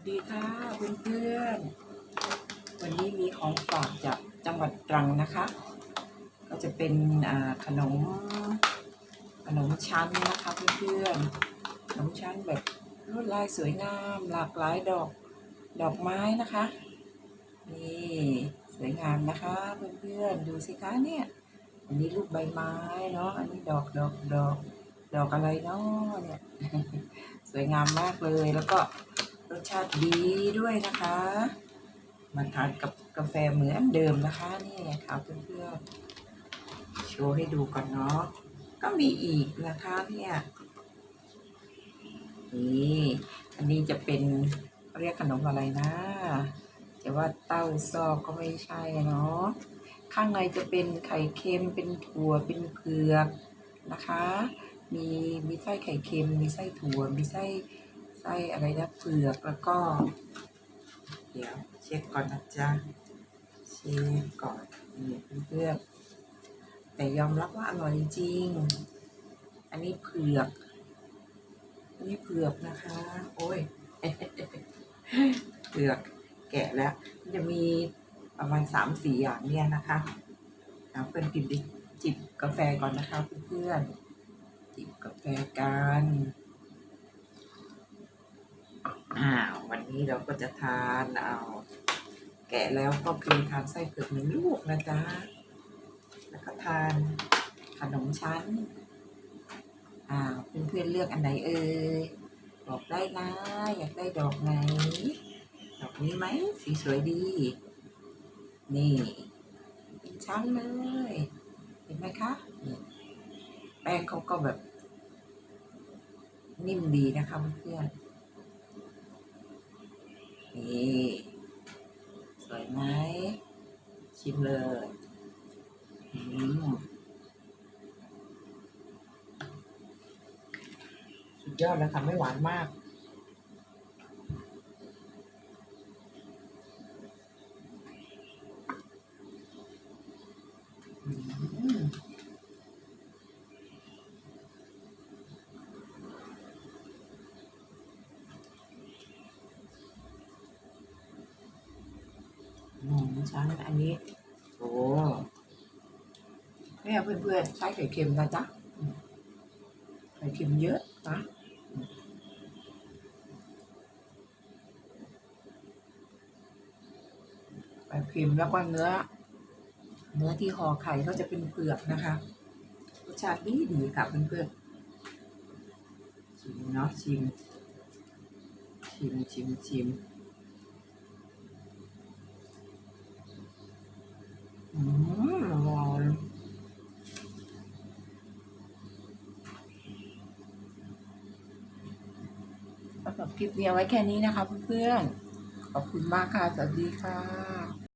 สดีค่ะเพื่อนๆ วันนี้มีของฝากจากจังหวัดตรังนะคะ ก็จะเป็นขนมขนมชั้นนะคะเพื่อนๆขนมชั้นแบบลวดลายสวยงามหลากหลายดอกดอกไม้นะคะ นี่สวยงามนะคะเพื่อนๆดูสิคะเนี่ยอันนี้ลูกใบไม้เนาะอันนี้ดอกดอกดอกดอกอะไรเนาะเนี่ยสวยงามมากเลยแล้วก็ รสชาติดีด้วยนะคะ มาทานกับกาแฟเหมือนเดิมนะคะ นี่ค่ะเพื่อนๆโชว์ให้ดูก่อนเนาะก็มีอีกนะคะเนี่ยนี่อันนี้จะเป็นเรียกขนมอะไรนะแต่ว่าเต้าซอกก็ไม่ใช่เนาะข้างในจะเป็นไข่เค็มเป็นถั่วเป็นเผือกนะคะ มีมีไส้ไข่เค็ม มีไส้ถั่วมีไส้ ไส้อะไรนะเผือกแล้วก็ เดี๋ยวเช็คก่อนนะจ๊ะเช็คก่อนนี่เพื่อนๆแต่ยอมรับว่าอร่อยจริง อันนี้เผือก อันนี้เผือกนะคะ โอ้ยเผือกแกะแล้ว จะมีประมาณสามสี่อย่างเนี่ยนะคะเอาเพื่อนกินดิจิบกาแฟก่อนนะคะเพื่อนจิบกาแฟกัน อ่าวันนี้เราก็จะทานเอาแกะแล้วก็คือทานไส้เผือกหนึ่งลูกนะจ๊ะ แล้วก็ทานขนมชั้น อ่าเพื่อนๆเลือกอันไหนเอ่ยบอกได้นะอยากได้ดอกไหน ดอกนี้ไหมสีสวยดี นี่เป็นชั้นเลย เห็นไหมคะแป้งเขาก็แบบ นิ่มดีนะคะเพื่อนๆ นี่สวยไหม ชิมเลยอืมสุดยอดแล้วค่ะไม่หวานมาก อืม หมูชั้นอันนี้โอ้เนี่ยเพื่อนๆใช้ไข่เค็มนะจ๊ะไข่เค็มเยอะนะไข่เค็มแล้วก็เนื้อ เนื้อที่ห่อไข่ก็จะเป็นเปลือกนะคะรสชาติดีดีค่ะเพื่อนๆชิมเนาะชิมชิมชิมชิม อืมอร่อยสำหรับคลิปนี้เอาไว้แค่นี้นะคะเพื่อนๆ ขอบคุณมากค่ะ สวัสดีค่ะ